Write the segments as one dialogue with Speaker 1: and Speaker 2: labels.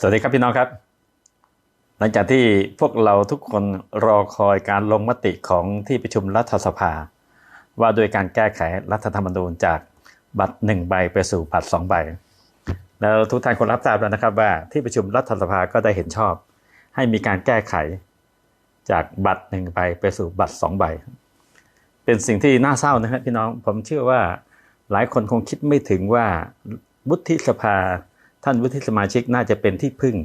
Speaker 1: สวัสดีครับพี่น้องครับ หลังจากที่พวกเราทุกคนรอคอยการลงมติของที่ประชุมรัฐสภา ว่าโดยการแก้ไขรัฐธรรมนูญจากบัตรหนึ่งใบไปสู่บัตรสองใบ แล้วทุกท่านคนรับทราบแล้วนะครับว่าที่ประชุมรัฐสภาก็ได้เห็นชอบ ให้มีการแก้ไขจากบัตรหนึ่งใบไปสู่บัตรสองใบ เป็นสิ่งที่น่าเศร้านะครับพี่น้องผมเชื่อว่าหลายคนคงคิดไม่ถึงว่าวุฒิสภา ท่านวุฒิสมาชิกน่าจะเป็นที่พึ่ง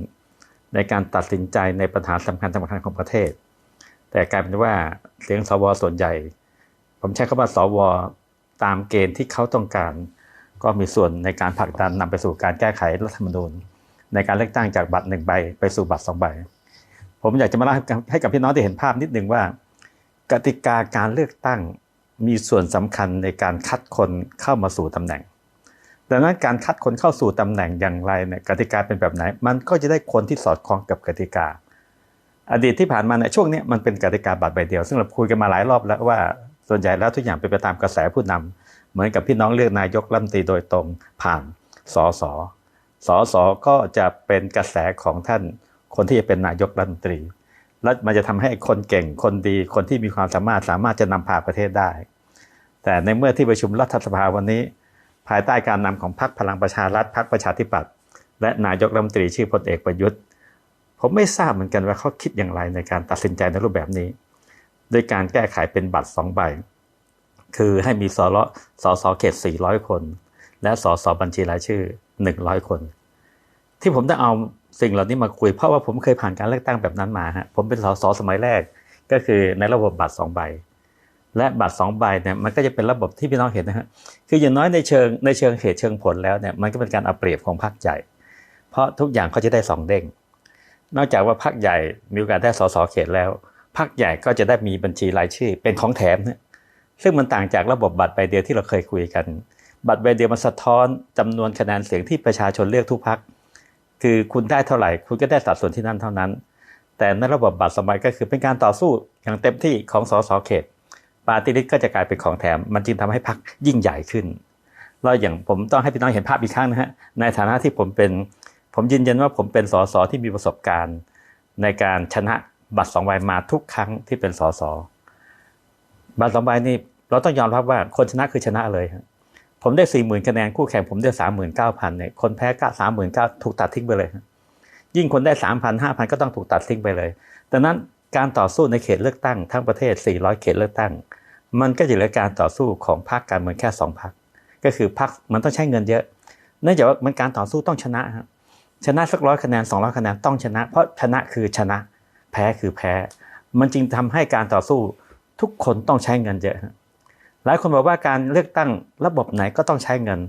Speaker 1: ในการตัดสินใจในปัญหาสำคัญสำคัญของประเทศ แต่กลายเป็นว่าเสียงสวส่วนใหญ่ ผมใช้คำว่าสวตามเกณฑ์ที่เขาต้องการ ก็มีส่วนในการผลักดันนำไปสู่การแก้ไขรัฐธรรมนูญ ในการเลือกตั้งจากบัตรหนึ่งใบไปสู่บัตรสองใบ ผมอยากจะมาเล่าให้กับพี่น้องได้เห็นภาพนิดนึงว่า กติกาการเลือกตั้งมีส่วนสำคัญในการคัดคนเข้ามาสู่ตำแหน่ง ดังนั้นการคัดคนเข้าสู่ตำแหน่งอย่างไรเนี่ยกติกาเป็นแบบไหน มันก็จะได้คนที่สอดคล้องกับกติกา อดีตที่ผ่านมาในช่วงนี้มันเป็นกติกาบัตรใบเดียว ซึ่งเราคุยกันมาหลายรอบแล้วว่าส่วนใหญ่แล้วทุกอย่างเป็นไปตามกระแสผู้นำเหมือนกับพี่น้องเลือกนายกรัฐมนตรีโดยตรงผ่านสสสสก็จะเป็นกระแสของท่านคนที่จะเป็นนายกรัฐมนตรี และมันจะทำให้คนเก่งคนดีคนที่มีความสามารถสามารถจะนำพาประเทศได้ แต่ในเมื่อที่ประชุมรัฐสภาวันนี้ ภายใต้การนำของพรรคพลังประชารัฐพรรคประชาธิปัตย์และนายกรัฐมนตรีชื่อพลเอกประยุทธ์ ผมไม่ทราบเหมือนกันว่าเขาคิดอย่างไรในการตัดสินใจในรูปแบบนี้ โดยการแก้ไขเป็นบัตรสองใบ คือให้มีสรสสเขต 400 คน และสอสอบัญชีรายชื่อ 100 คน ที่ผมได้เอาสิ่งเหล่านี้มาคุยเพราะว่าผมเคยผ่านการเลือกตั้งแบบนั้นมาฮะผมเป็นสสสมัยแรกก็คือในระบบบัตรสองใบ และบัตรสองใบเนี่ยมันก็จะเป็นระบบที่พี่น้องเห็นนะฮะคืออย่างน้อยในเชิงในเชิงเหตุเชิงผลแล้วเนี่ยมันก็เป็นการเอาเปรียบของพรรคใหญ่ เพราะทุกอย่างเขาจะได้สองเด้ง นอกจากว่าพรรคใหญ่มีโอกาสได้สสเขตแล้วพรรคใหญ่ก็จะได้มีบัญชีรายชื่อเป็นของแถมนะซึ่งมันต่างจากระบบบัตรใบเดียวที่เราเคยคุยกัน บัตรใบเดียวมันสะท้อนจำนวนคะแนนเสียงที่ประชาชนเลือกทุกพรรคคือคุณได้เท่าไหร่ คุณก็ได้สัดส่วนที่นั่นเท่านั้น แต่ในระบบบัตรสมัยก็คือเป็นการต่อสู้อย่างเต็มที่ของสสเขต ปาร์ตี้ลิสต์ก็จะกลายเป็นของแถม มันจึงทำให้พรรคยิ่งใหญ่ขึ้นแล้วอย่างผมต้องให้พี่น้องเห็นภาพอีกครั้งนะฮะในฐานะที่ผมเป็น ผมยืนยันว่าผมเป็นสสที่มีประสบการณ์ ในการชนะบัตรสองใบมาทุกครั้งที่เป็นสสบัตรสองใบนี่เราต้องยอมรับว่าคนชนะคือชนะเลยครับผมได้สี่หมื่นคะแนนคู่แข่งผมได้สามหมื่นเก้าพันเนี่ยคนแพ้ก็สามหมื่นเก้าถูกตัดทิ้งไปเลยครับยิ่งคนได้สามพันห้าพันก็ต้องถูกตัดทิ้งไปเลยดังนั้น การต่อสู้ในเขตเลือกตั้งทั้งประเทศ 400 เขตเลือกตั้ง มันก็จะเหลือการต่อสู้ของพรรคการเมืองแค่สองพรรคก็คือพรรคมันต้องใช้เงินเยอะ เนื่องจากว่ามันการต่อสู้ต้องชนะครับชนะสักร้อยคะแนนสองร้อยคะแนนต้องชนะ เพราะชนะคือชนะ แพ้คือแพ้ มันจึงทำให้การต่อสู้ทุกคนต้องใช้เงินเยอะหลายคนบอกว่าการเลือกตั้งระบบไหนก็ต้องใช้เงิน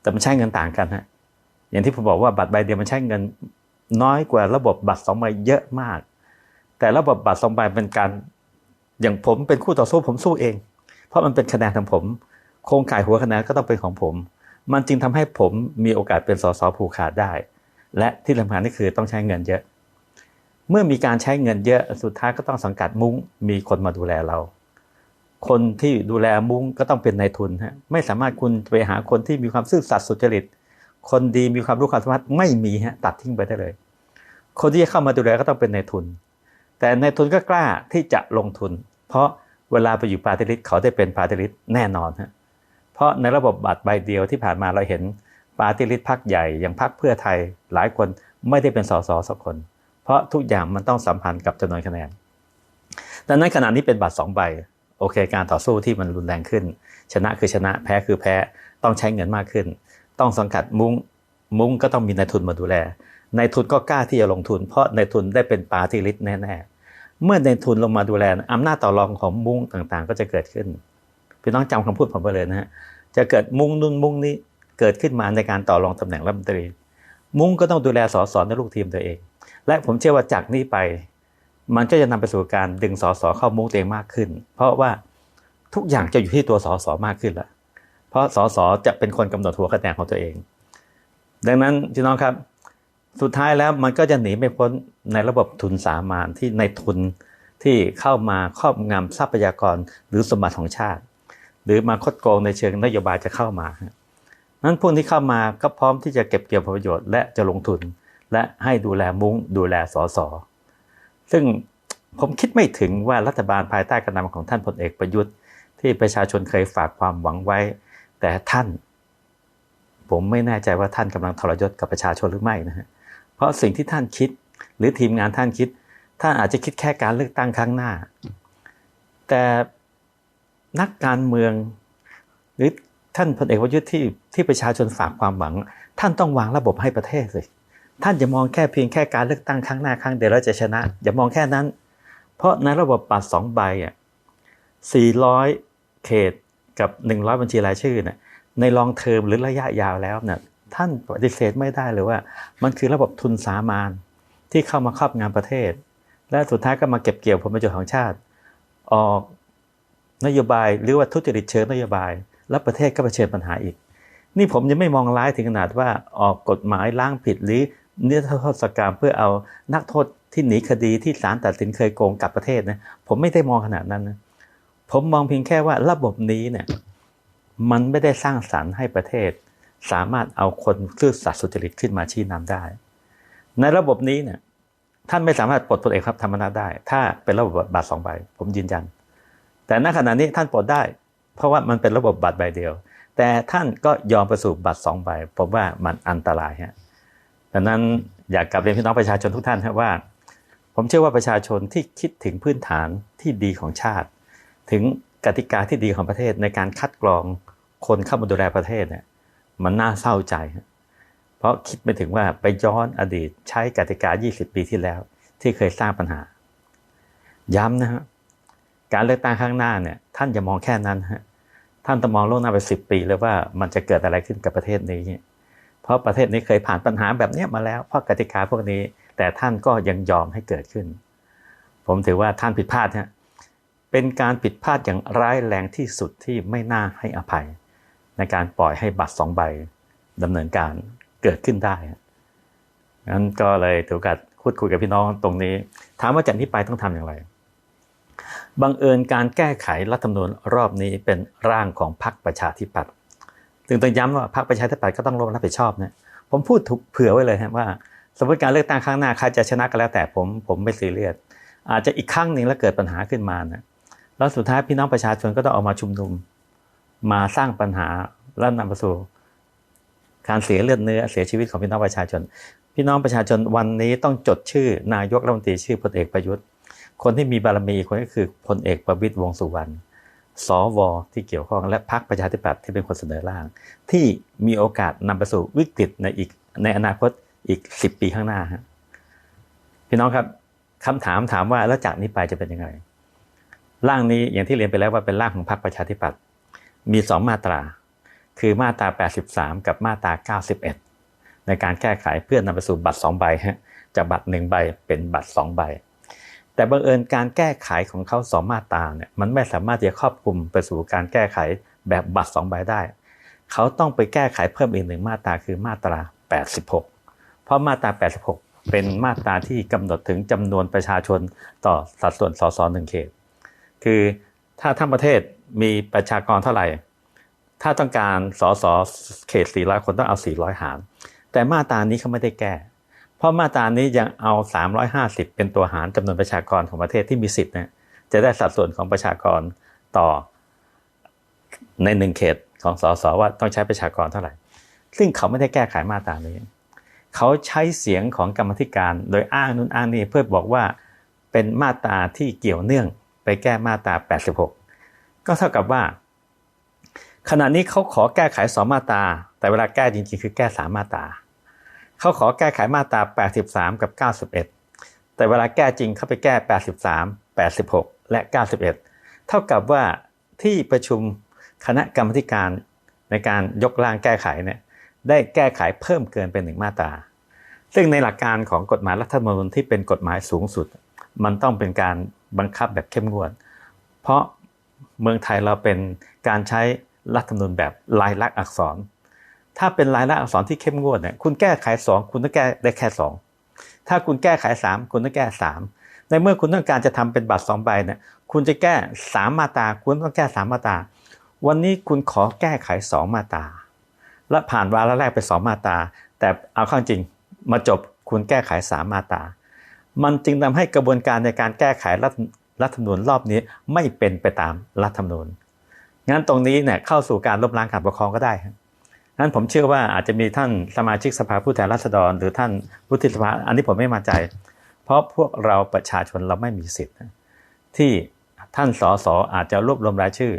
Speaker 1: แต่มันใช้เงินต่างกันฮะอย่างที่ผมบอกว่าบัตรใบเดียวมันใช้เงิน น้อยกว่าระบบบัตรสองใบเยอะมาก แต่ระบบบัตรสองใบเป็นการอย่างผมเป็นคู่ต่อสู้ผมสู้เอง เพราะมันเป็นคะแนนของผม โครงข่ายหัวคะแนนก็ต้องเป็นของผม มันจึงทำให้ผมมีโอกาสเป็นสสผูกขาดได้ และที่สำคัญนี่คือต้องใช้เงินเยอะ เมื่อมีการใช้เงินเยอะสุดท้ายก็ต้องสังกัดมุ้งมีคนมาดูแลเรา คนที่ดูแลมุ้งก็ต้องเป็นนายทุนฮะไม่สามารถคุณไปหาคนที่มีความซื่อสัตย์สุจริตคนดีมีความรู้ความสามารถไม่มีฮะตัดทิ้งไปได้เลย คนที่จะเข้ามาดูแลก็ต้องเป็นนายทุน แต่ในทุนก็กล้าที่จะลงทุน เพราะเวลาไปอยู่ปาร์ตี้ลิสต์เขาได้เป็นปาร์ตี้ลิสต์แน่นอนฮะเพราะในระบบบัตรใบเดียวที่ผ่านมาเราเห็นปาร์ตี้ลิสต์พักใหญ่อย่างพักเพื่อไทยหลายคนไม่ได้เป็นสสสักคน เพราะทุกอย่างมันต้องสัมพันธ์กับจำนวนคะแนนดังนั้นขณะนี้เป็นบัตรสองใบ โอเค การต่อสู้ที่มันรุนแรงขึ้น ชนะคือชนะแพ้คือแพ้ต้องใช้เงินมากขึ้น ต้องสังกัดมุ้งมุ้งก็ต้องมีนายทุนมาดูแลนายทุนก็กล้าที่จะลงทุน เพราะนายทุนได้เป็นปาร์ตี้ลิสต์แน่ๆ เมื่อในทุนลงมาดูแลอำนาจต่อรองของมุ้งต่างๆ ก็จะเกิดขึ้นพี่น้องจำคำพูดผมไปเลยนะฮะจะเกิดมุ้งนุ่นมุ้งนี้เกิดขึ้นมาในการต่อรองตำแหน่งรัฐมนตรี มุ้งก็ต้องดูแลสอสอในลูกทีมตัวเอง และผมเชื่อว่าจากนี้ไป มันก็จะนำไปสู่การดึงสอสอเข้ามุ้งตัวเองมากขึ้น เพราะว่าทุกอย่างจะอยู่ที่ตัวสอสอมากขึ้นแล้วเพราะสอสอจะเป็นคนกำหนดหัวคะแนนของตัวเอง ดังนั้นพี่น้องครับ สุดท้ายแล้วมันก็จะหนีไม่พ้นในระบบทุนสามานที่ในทุนที่เข้ามาครอบงำทรัพยากรหรือสมบัติของชาติ หรือมาคดโกงในเชิงนโยบายจะเข้ามานั้นพวกนี้เข้ามาก็พร้อมที่จะเก็บเกี่ยวผลประโยชน์และจะลงทุน และให้ดูแลมุ้งดูแลสอสอซึ่งผมคิดไม่ถึงว่ารัฐบาลภายใต้การนำของท่านพลเอกประยุทธ์ ที่ประชาชนเคยฝากความหวังไว้ แต่ท่าน ผมไม่แน่ใจว่าท่านกำลังทรยศกับประชาชนหรือไม่นะฮะ เพราะสิ่งที่ท่านคิด หรือทีมงานท่านคิด ท่านอาจจะคิดแค่การเลือกตั้งครั้งหน้า แต่นักการเมือง หรือท่านพลเอกประยุทธ์ที่ที่ประชาชนฝากความหวัง ท่านต้องวางระบบให้ประเทศเลยท่านจะมองแค่เพียงแค่การเลือกตั้งครั้งหน้าครั้งเดียวแล้วจะชนะ อย่ามองแค่นั้น เพราะในระบบบัตรสองใบอะ400 เขตกับ 100 บัญชีรายชื่อเนี่ยในลองเทอมหรือระยะยาวแล้วเนี่ย ท่านปฏิเสธไม่ได้เลยว่า มันคือระบบทุนสามานที่เข้ามาครอบงำประเทศ และสุดท้ายก็มาเก็บเกี่ยวผลประโยชน์ของชาติ ออกนโยบายหรือว่าทุจริตเชิงนโยบาย แล้วประเทศก็เผชิญปัญหาอีก นี่ผมยังไม่มองร้ายถึงขนาดว่าออกกฎหมายล้างผิดหรือเนื้อโทษกรรมเพื่อเอานักโทษที่หนีคดีที่ศาลตัดสินเคยโกงกลับประเทศนะผมไม่ได้มองขนาดนั้นนะผมมองเพียงแค่ว่าระบบนี้เนี่ยมันไม่ได้สร้างสรรค์ให้ประเทศ สามารถเอาคนซื่อสัตย์สุจริตขึ้นมาชี้นำได้ ในระบบนี้เนี่ยท่านไม่สามารถปลดพลเอกครับธรรมนัฐได้ ถ้าเป็นระบบบัตรสองใบ ผมยืนยัน แต่ณขณะนี้ท่านปลดได้ เพราะว่ามันเป็นระบบบัตรใบเดียว แต่ท่านก็ยอมประสูบบัตรสองใบผมว่ามันอันตรายฮะดังนั้นอยากกลับเรียนพี่น้องประชาชนทุกท่านครับว่า ผมเชื่อว่าประชาชนที่คิดถึงพื้นฐานที่ดีของชาติ ถึงกติกาที่ดีของประเทศในการคัดกรองคนเข้ามาดูแลประเทศเนี่ย มันน่าเศร้าใจ เพราะคิดไม่ถึงว่าไปย้อนอดีตใช้กติกา 20 ปีที่แล้ว ที่เคยสร้างปัญหา ย้ำนะฮะการเลือกตั้งข้างหน้าเนี่ยท่านอย่ามองแค่นั้นฮะท่านต้องมองโล่วงหน้าไปสิปีเลยว่ามันจะเกิดอะไรขึ้นกับประเทศนี้ เพราะประเทศนี้เคยผ่านปัญหาแบบนี้มาแล้วเพราะกติกาพวกนี้ แต่ท่านก็ยังยอมให้เกิดขึ้น ผมถือว่าท่านผิดพลาดฮะเป็นการผิดพลาดอย่างร้ายแรงที่สุดที่ไม่น่าให้อภัย ในการปล่อยให้บัตรสองใบดำเนินการเกิดขึ้นได้งั้นก็เลยถือโอกาสพูดคุยกับพี่น้องตรงนี้ ถามว่าจากนี้ไปต้องทำอย่างไร บังเอิญการแก้ไขรัฐธรรมนูญรอบนี้เป็นร่างของพรรคประชาธิปัตย์ถึงต้องย้ำว่าพรรคประชาธิปัตย์ก็ต้องร่วมรับผิดชอบนะผมพูดถูกเผื่อไว้เลยว่า สมมติการเลือกตั้งครั้งหน้าใครจะชนะก็แล้วแต่ผมผมไม่ซีเรียสอาจจะอีกครั้งหนึ่งแล้วเกิดปัญหาขึ้นมานะแล้วสุดท้ายพี่น้องประชาชนก็ต้องออกมาชุมนุม มาสร้างปัญหาแล้วนำไปสู่การเสียเลือดเนื้อเสียชีวิตของพี่น้องประชาชน พี่น้องประชาชนวันนี้ต้องจดชื่อนายกรัฐมนตรีชื่อพลเอกประยุทธ์ คนที่มีบารมีคนก็คือพลเอกประวิตยวงสุวรรณสวที่เกี่ยวข้องและพรรคประชาธิปัตย์ที่เป็นคนเสนอร่าง ที่มีโอกาสนำไปสู่วิกฤตในอีกในอนาคตอีกสิบปีข้างหน้าฮะพี่น้องครับคำถามถามว่าแล้วจากนี้ไปจะเป็นยังไงร่างนี้อย่างที่เรียนไปแล้วว่าเป็นร่างของพรรคประชาธิปัตย์ มีสองมาตรา คือมาตรา 83 กับมาตรา 91 ในการแก้ไขเพื่อนำไปสู่บัตร 2 ใบฮะจากบัตร 1 ใบเป็นบัตร 2 ใบ แต่บังเอิญการแก้ไขของเขาสองมาตราเนี่ยมันไม่สามารถจะครอบคลุมไปสู่การแก้ไขแบบบัตรสองใบได้ เขาต้องไปแก้ไขเพิ่มอีกหนึ่งมาตราคือมาตรา 86 เพราะมาตรา 86 เป็นมาตราที่กำหนดถึงจำนวนประชาชนต่อสัดส่วนสสหนึ่งเขต คือถ้าทั้งประเทศ มีประชากรเท่าไหร่ ถ้าต้องการสสเขต 400 คนต้องเอา 400 หาร แต่มาตรานี้เขาไม่ได้แก้ เพราะมาตรานี้ยังเอา 350 เป็นตัวหารจำนวนประชากรของประเทศที่มีสิทธิ์นะจะได้สัดส่วนของประชากรต่อในหนึ่งเขตของสสว่าต้องใช้ประชากรเท่าไหร่ ซึ่งเขาไม่ได้แก้ไขมาตรานี้ เขาใช้เสียงของกรรมธิการโดยอ้างนู้นอ้างนี้เพื่อบอกว่าเป็นมาตราที่เกี่ยวเนื่องไปแก้มาตรา 86 ก็เท่ากับว่า ขณะนี้เขาขอแก้ไขสองมาตราแต่เวลาแก้จริงๆ คือแก้สามมาตราเขาขอแก้ไขมาตรา 83 กับ 91 แต่เวลาแก้จริงเขาไปแก้ 83 86 และ 91 เท่ากับว่าที่ประชุมคณะกรรมการในการยกร่างแก้ไขเนี่ยได้แก้ไขเพิ่มเกินเป็นหนึ่งมาตรา ซึ่งในหลักการของกฎหมายรัฐธรรมนูญที่เป็นกฎหมายสูงสุด มันต้องเป็นการบังคับแบบเข้มงวด เพราะ เมืองไทยเราเป็นการใช้รัฐธรรมนูญแบบลายลักษณ์อักษร ถ้าเป็นลายลักษณ์อักษรที่เข้มงวดเนี่ยคุณแก้ไขสองคุณต้องแก้ได้แค่สองถ้าคุณแก้ไขสามคุณต้องแก้สามในเมื่อคุณต้องการจะทำเป็นบัตรสองใบเนี่ยคุณจะแก้สามมาตาคุณต้องแก้สามมาตา วันนี้คุณขอแก้ไขสองมาตา และผ่านวาระแรกไปสองมาตา แต่เอาข้างจริงมาจบคุณแก้ไขสามมาตา มันจึงทำให้กระบวนการในการแก้ไขรัฐ รัฐธรรมนูญรอบนี้ไม่เป็นไปตามรัฐธรรมนูญงั้นตรงนี้เนี่ยเข้าสู่การล้มล้างการปกครองก็ได้ครับนั้นผมเชื่อว่าอาจจะมีท่านสมาชิกสภาผู้แทนราษฎร หรือท่านวุฒิสภาอันนี้ผมไม่มั่นใจ เพราะพวกเราประชาชนเราไม่มีสิทธิ์ ที่ท่านสสอาจจะรวบรวมรายชื่อ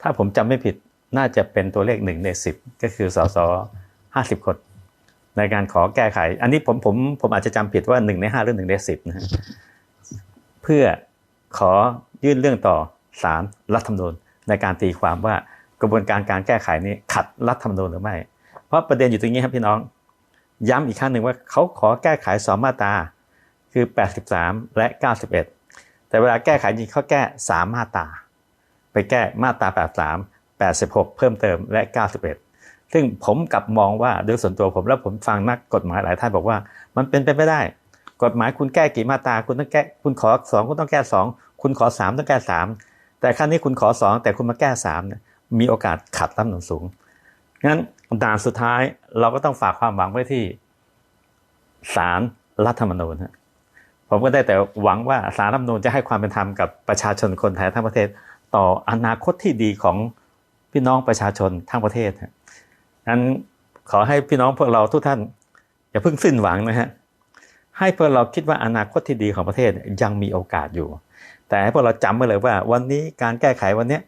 Speaker 1: ถ้าผมจำไม่ผิดน่าจะเป็นตัวเลขหนึ่งในสิบก็คือสสห้าสิบคน ในการขอแก้ไข อันนี้ผมผมผมอาจจะจำผิดว่าหนึ่งในห้าหรือหนึ่งในสิบนะฮะเพื่อ ขอยื่นเรื่องต่อศาลรัฐธรรมนูญในการตีความว่ากระบวนการการแก้ไขนี้ขัดรัฐธรรมนูญหรือไม่ เพราะประเด็นอยู่ตรงนี้ครับพี่น้อง ย้ำอีกครั้งหนึ่งว่าเขาขอแก้ไขสองมาตราคือ 83 และ 91 แต่เวลาแก้ไขจริงเขาแก้ 3 มาตราไปแก้มาตรา 83 86 เพิ่มเติมและ 91 ซึ่งผมกลับมองว่าโดยส่วนตัวผมแล้วผมฟังนักกฎหมายหลายท่านบอกว่า มันเป็นไปไม่ได้ กฎหมายคุณแก้กี่มาตราคุณต้องแก้คุณขอสองคุณต้องแก้สองคุณขอสามต้องแก้สามแต่ครั้งนี้คุณขอสองแต่คุณมาแก้สามเนี่ยมีโอกาสขัดรัฐธรรมนูญสูงงั้นด่านสุดท้ายเราก็ต้องฝากความหวังไว้ที่ศาลรัฐธรรมนูญผมก็ได้แต่หวังว่าศาลรัฐธรรมนูญจะให้ความเป็นธรรมกับประชาชนคนไทยทั้งประเทศ ต่ออนาคตที่ดีของพี่น้องประชาชนทั้งประเทศฮะงั้นขอให้พี่น้องพวกเราทุกท่านอย่าเพิ่งสิ้นหวังนะฮะ ให้พวกเราคิดว่าอนาคตที่ดีของประเทศยังมีโอกาสอยู่ แต่ให้พวกเราจำไว้เลยว่า วันนี้การแก้ไขวันนี้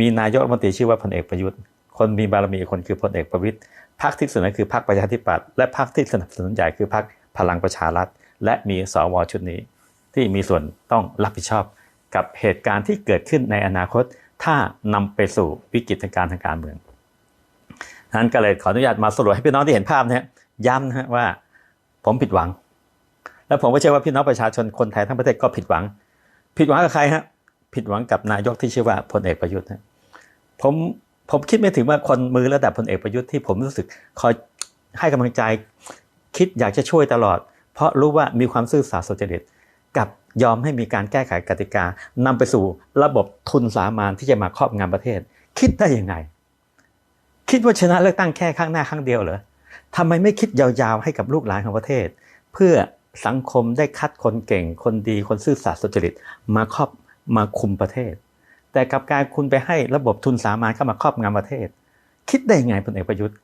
Speaker 1: มีนายกรัฐมนตรีชื่อว่าพลเอกประยุทธ์ คนมีบารมีคนคือพลเอกประวิตยพรรคที่สนับสนุนคือพรรคประชาธิปัตย์และพรรคที่สนับสนุนใหญ่คือพรรคพลังประชารัฐ และมีสวชุดนี้ ที่มีส่วนต้องรับผิดชอบ กับเหตุการณ์ที่เกิดขึ้นในอนาคต ถ้านำไปสู่วิกฤตการทางการเมืองนั้นก็เลยขออนุญาตมาสรุปให้พี่น้องที่เห็นภาพนี้ย้ำนะฮะว่า ผมผิดหวัง และผมก็เชื่อว่าพี่น้องประชาชนคนไทยทั้งประเทศก็ผิดหวัง ผิดหวังกับใครฮะผิดหวังกับนายกที่ชื่อว่าพลเอกประยุทธ์นะผมผมคิดไม่ถึงว่าคนมือระดับพลเอกประยุทธ์ที่ผมรู้สึกคอยให้กำลังใจ คิดอยากจะช่วยตลอด เพราะรู้ว่ามีความซื่อสัตย์สุจริตกับยอมให้มีการแก้ไขกติกานำไปสู่ระบบทุนสามานที่จะมาครอบงำประเทศ คิดได้ยังไง คิดว่าชนะเลือกตั้งแค่ครั้งหน้าครั้งเดียวเหรอทำไมไม่คิดยาวๆให้กับลูกหลานของประเทศ เพื่อ สังคมได้คัดคนเก่ง คนดีคนซื่อสัตย์สุจริตมาครอบมาคุมประเทศ แต่กับการคุณไปให้ระบบทุนสามานเข้ามาครอบงำประเทศ คิดได้ไงพลเอกประยุทธ์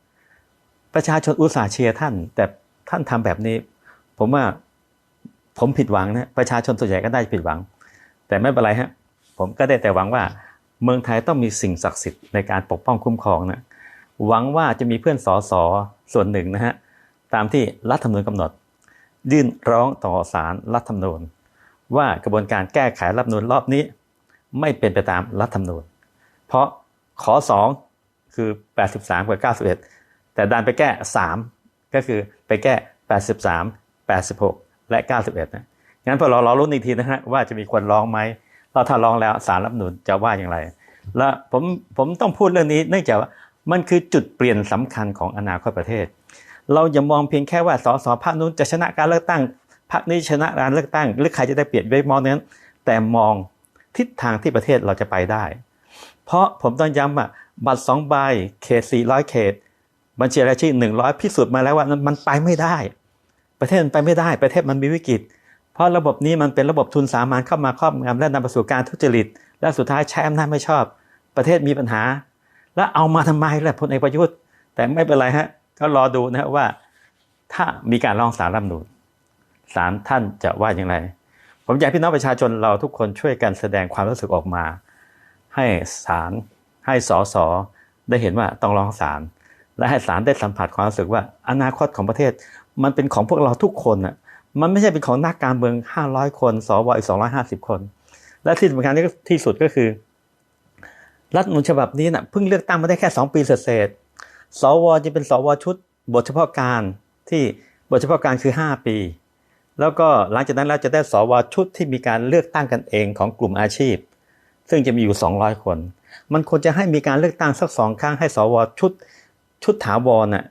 Speaker 1: ประชาชนอุตส่าห์เชียร์ท่าน แต่ท่านทำแบบนี้ ผมว่าผมผิดหวังนะประชาชนส่วนใหญ่ก็ได้ผิดหวัง แต่ไม่เป็นไรฮะผมก็ได้แต่หวังว่า เมืองไทยต้องมีสิ่งศักดิ์สิทธิ์ในการปกป้องคุ้มครองนะหวังว่าจะมีเพื่อนสอสอส่วนหนึ่งนะฮะตามที่รัฐธรรมนูญกำหนด ยื่นร้องต่อศาลรัฐธรรมนูญ ว่ากระบวนการแก้ไขรัฐธรรมนูญรอบนี้ ไม่เป็นไปตามรัฐธรรมนูญ เพราะขอสองคือ 83 กับ 91 แต่ดันไปแก้ 3 ก็คือไปแก้ 83 86 และ 91 นะงั้นพอเรารอรุ้นอีกทีนะฮะว่าจะมีคนร้องไหมเราถ้าร้องแล้วสารรัฐธรรมนูญจะว่าอย่างไร และผมผมต้องพูดเรื่องนี้เนื่องจากว่ามันคือจุดเปลี่ยนสำคัญของอนาคตประเทศ เราอย่ามองเพียงแค่ว่าสสพรรคนู้นจะชนะการเลือกตั้งพรรคนี้ชนะการเลือกตั้ง หรือใครจะได้เปลี่ยนไว้มองนั้น แต่มองทิศทางที่ประเทศเราจะไปได้ เพราะผมต้องย้ำว่าบัตรสองใบเขตสี่ร้อยเขต บัญชีรายชื่อหนึ่งร้อยพิสูจน์มาแล้วว่ามันไปไม่ได้ ประเทศมันไปไม่ได้ ประเทศมันมีวิกฤต เพราะระบบนี้มันเป็นระบบทุนสามัญเข้ามาครอบงำและนำไปสู่การทุจริต และสุดท้ายใช้อำนาจไม่ชอบ ประเทศมีปัญหา แล้วเอามาทำไมล่ะพลเอกประยุทธ์ แต่ไม่เป็นไรฮะ ก็รอดูนะว่า ถ้ามีการร้องสารรัฐมนูญศาลท่านจะว่าอย่างไร ผมอยากพี่น้องประชาชนเราทุกคนช่วยกันแสดงความรู้สึกออกมา ให้ศาลให้สอสอได้เห็นว่าต้องร้องศาลและให้ศาลได้สัมผัสความรู้สึกว่า อนาคตของประเทศ มันเป็นของพวกเราทุกคนอะมันไม่ใช่เป็นของนักการเมือง 500 คนสวอีก 250 คน และที่สำคัญที่สุดก็คือ รัฐมนูญฉบับนี้นะ่ะเพิ่งเลือกตั้งมาได้แค่ 2 ปีเศษ สวจะเป็นสวชุด บทเฉพาะการที่บทเฉพาะการคือ 5 ปี แล้วก็หลังจากนั้นเราจะได้สวชุดที่มีการเลือกตั้งกันเองของกลุ่มอาชีพ ซึ่งจะมีอยู่ 200 คน มันควรจะให้มีการเลือกตั้งสักสองครั้งให้สวชุดชุดถาวรน่ะ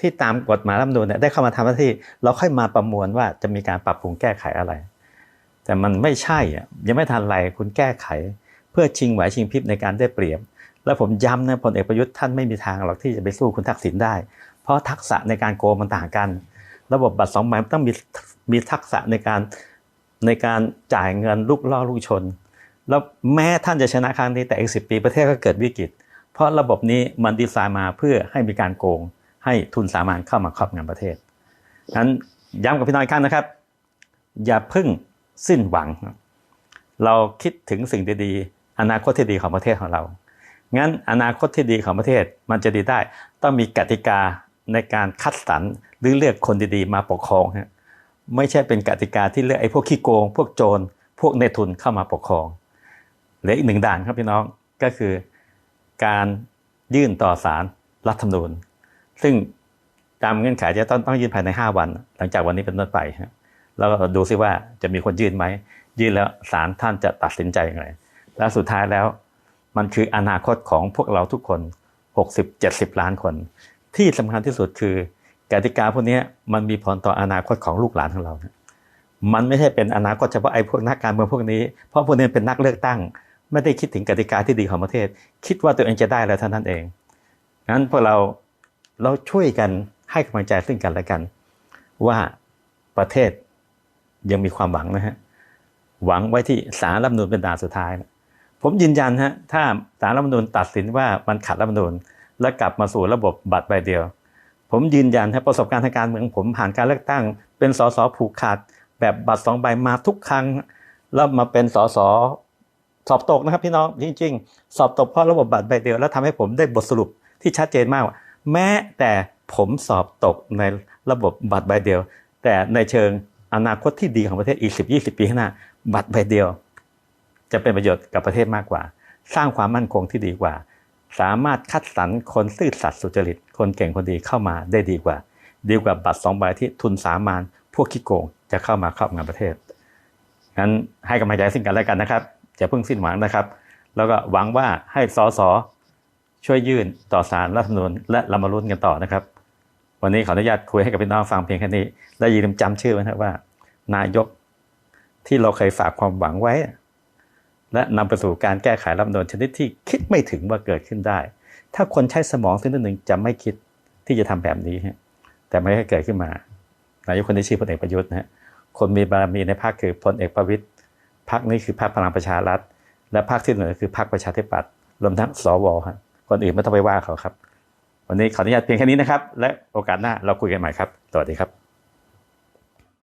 Speaker 1: ที่ตามกฎหมายรัฐมนูญเนี่ยได้เข้ามาทำหน้าที่เราค่อยมาประมวลว่าจะมีการปรับปรุงแก้ไขอะไร แต่มันไม่ใช่อะยังไม่ทันไรคุณแก้ไข เพื่อชิงไหวชิงพริบในการได้เปรียบ แล้วผมย้ำนะพลเอกประยุทธ์ท่านไม่มีทางหรอกที่จะไปสู้คุณทักษิณได้ เพราะทักษะในการโกงมันต่างกัน ระบบบัตรสองใบมันต้องมีมีทักษะในการในการจ่ายเงินลูกล่อลูกชน แล้วแม้ท่านจะชนะครั้งนี้แต่อีกสิปีประเทศก็เกิดวิกฤต เพราะระบบนี้มันดีไซน์มาเพื่อให้มีการโกง ให้ทุนสามัญเข้ามาครอบงำประเทศนั้นย้ำกับพี่น้องอีกครั้งนะครับ อย่าเพึ่งสิ้นหวัง เราคิดถึงสิ่งดีๆ อนาคตที่ดีของประเทศของเรา งั้นอนาคตที่ดีของประเทศมันจะดีได้ ต้องมีกติกาในการคัดสรรหรือเลือกคนดีๆ มาปกครองฮะไม่ใช่เป็นกติกาที่เลือกไอ้พวกขี้โกง พวกโจรพวกในทุนเข้ามาปกครองเหลืออีกหนึ่งด่านครับพี่น้องก็คือการยื่นต่อศาลรัฐธรรมนูญ ซึ่งตามเงื่อนไขจะต้องต้องยื่นภายใน 5 วัน หลังจากวันนี้เป็นต้นไปฮะแล้วดูซิว่าจะมีคนยื่นไหมยื่นแล้วศาลท่านจะตัดสินใจอย่างไรและสุดท้ายแล้ว มันคืออนาคตของพวกเราทุกคน 60-70 ล้านคน ที่สำคัญที่สุดคือกติกาพวกนี้มันมีผลต่ออนาคตของลูกหลานของเรา มันไม่ใช่เป็นอนาคตเฉพาะไอ้พวกนักการเมืองพวกนี้ เพราะพวกนี้เป็นนักเลือกตั้ง ไม่ได้คิดถึงกติกาที่ดีของประเทศ คิดว่าตัวเองจะได้แล้วเท่านั้นเอง งั้นพวกเราเราช่วยกันให้กำลังใจซึ่งกันและกัน ว่าประเทศยังมีความหวังนะฮะ หวังไว้ที่สารรัฐมนูญเป็นด่านสุดท้ายนะ ผมยืนยันฮะถ้าสารรัฐมนูญตัดสินว่ามันขัดรัฐมนูญและกลับมาสู่ระบบบัตรใบเดียว ผมยืนยันฮะประสบการณ์ทางการเมืองผมผ่านการเลือกตั้ง เป็นสสผูกขาด แบบบัตรสองใบมาทุกครั้ง แล้วมาเป็นสสสอบตกนะครับพี่น้องจริง ๆ สอบตกเพราะระบบบัตรใบเดียว แล้วทำให้ผมได้บทสรุปที่ชัดเจนมาก แม้แต่ผมสอบตกในระบบบัตรใบเดียว แต่ในเชิงอนาคตที่ดีของประเทศอีกสิบยี่สิบปีข้างหน้าบัตรใบเดียว จะเป็นประโยชน์กับประเทศมากกว่า สร้างความมั่นคงที่ดีกว่า สามารถคัดสรรคนซื่อสัตย์สุจริต คนเก่งคนดีเข้ามาได้ดีกว่า ดีกว่าบัตรสองใบที่ทุนสามานพวกขี้โกงจะเข้ามาครอบงำประเทศงั้นให้กำลังใจซึ่งกันและกันนะครับอย่าเพิ่งสิ้นหวังนะครับ แล้วก็หวังว่าให้สสช่วยยื่นต่อสารรัฐธรรมนูญและเรามาลุ้นกันต่อนะครับ วันนี้ขออนุญาตคุยให้กับพี่น้องฟังเพียงแค่นี้ และอย่าลืมจำชื่อไว้นะว่า นายกที่เราเคยฝากความหวังไว้ และนำไปสู่การแก้ไขรัฐมนูญชนิดที่คิดไม่ถึงว่าเกิดขึ้นได้ ถ้าคนใช้สมองสักนิดหนึ่งจะไม่คิดที่จะทำแบบนี้ฮะแต่ไม่ให้เกิดขึ้นมานายกคนที่ชื่อพลเอกประยุทธ์นะฮะคนมีบารมีในพรรคคือพลเอกประวิตยพรรคนี้คือพรรคพลังประชารัฐ และพรรคที่เหลือคือพรรคประชาธิปัตย์รวมทั้งสวฮะคนอื่นไม่ต้องไปว่าเขาครับ วันนี้ขออนุญาตเพียงแค่นี้นะครับ และโอกาสหน้าเราคุยกันใหม่ครับ สวัสดีครับ